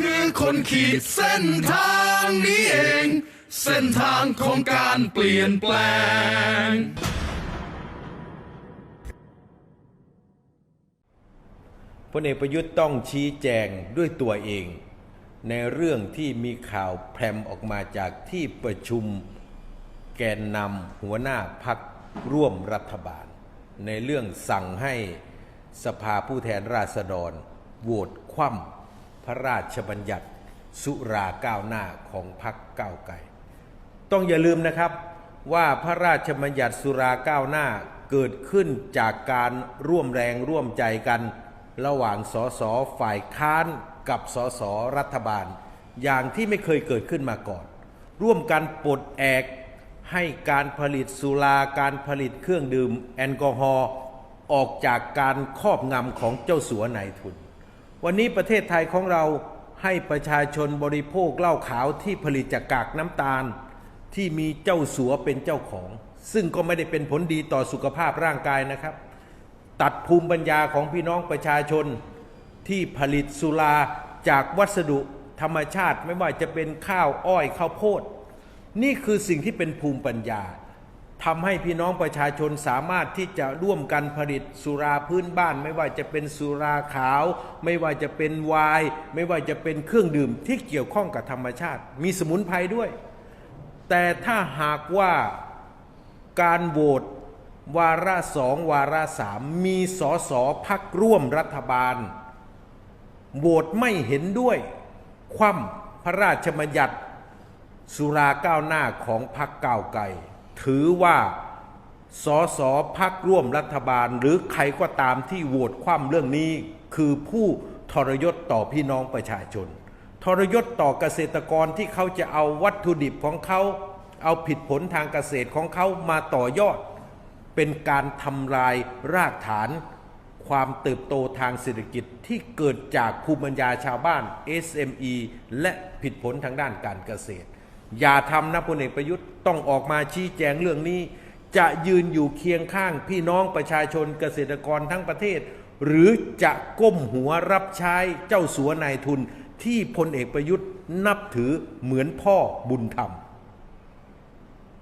คือคนขีดเส้นทางนี้เอง เส้นทางของการเปลี่ยนแปลง พลเอกประยุทธ์ต้องชี้แจงด้วยตัวเอง ในเรื่องที่มีข่าวแพรมออกมาจากที่ประชุมแกนนำหัวหน้าพักร่วมรัฐบาล ในเรื่องสั่งให้สภาผู้แทนราษฎรโหวตคว่ำ พระราชบัญญัติสุราก้าวหน้าของพักก้าวไกลต้องอย่าลืมนะครับว่าพระราชบัญญัติสุราก้าวหน้าเกิดขึ้นจากการร่วมแรงร่วมใจกัน ระหว่างสสฝ่ายค้านกับสสรัฐบาล อย่างที่ไม่เคยเกิดขึ้นมาก่อน ร่วมกันปลดแอกให้การผลิตสุราการผลิตเครื่องดื่มแอลกอฮอล์ออกจากการครอบงำของเจ้าสัวนายทุน วันนี้ประเทศไทยของเราให้ประชาชนบริโภคเหล้าขาวที่ผลิตจากกากน้ำตาล ที่มีเจ้าสัวเป็นเจ้าของ ซึ่งก็ไม่ได้เป็นผลดีต่อสุขภาพร่างกายนะครับ ตัดภูมิปัญญาของพี่น้องประชาชนที่ผลิตสุราจากวัสดุธรรมชาติไม่ว่าจะเป็นข้าวอ้อยข้าวโพด นี่คือสิ่งที่เป็นภูมิปัญญา ทำให้พี่น้องประชาชนสามารถที่จะร่วมกันผลิตสุราพื้นบ้าน ไม่ว่าจะเป็นสุราขาว ไม่ว่าจะเป็นไวน์ไม่ว่าจะเป็นเครื่องดื่มที่เกี่ยวข้องกับธรรมชาติ มีสมุนไพรด้วย แต่ถ้าหากว่าการโหวตวาระสองวาระสามมีสอสอพักร่วมรัฐบาลโหวตไม่เห็นด้วย คว่ำพระราชบัญญัติ สุราก้าวหน้าของพักก้าวไกล ถือว่าสอสอพักร่วมรัฐบาล หรือใครก็ตามที่โหวตคว่ำเรื่องนี้คือผู้ทรยศต่อพี่น้องประชาชน ทรยศต่อเกษตรกรที่เขาจะเอาวัตถุดิบของเขาเอาผิดผลทางเกษตรของเขามาต่อยอด เป็นการทำลายรากฐาน ความเติบโตทางเศรษฐกิจที่เกิดจากภูมิปัญญาชาวบ้าน SME และผิดผลทางด้านการเกษตร อย่าทำนะพลเอกประยุทธ์ต้องออกมาชี้แจงเรื่องนี้ จะยืนอยู่เคียงข้างพี่น้องประชาชนเกษตรกรทั้งประเทศ หรือจะก้มหัวรับใช้เจ้าสัวนายทุนที่พลเอกประยุทธ์นับถือเหมือนพ่อบุญธรรม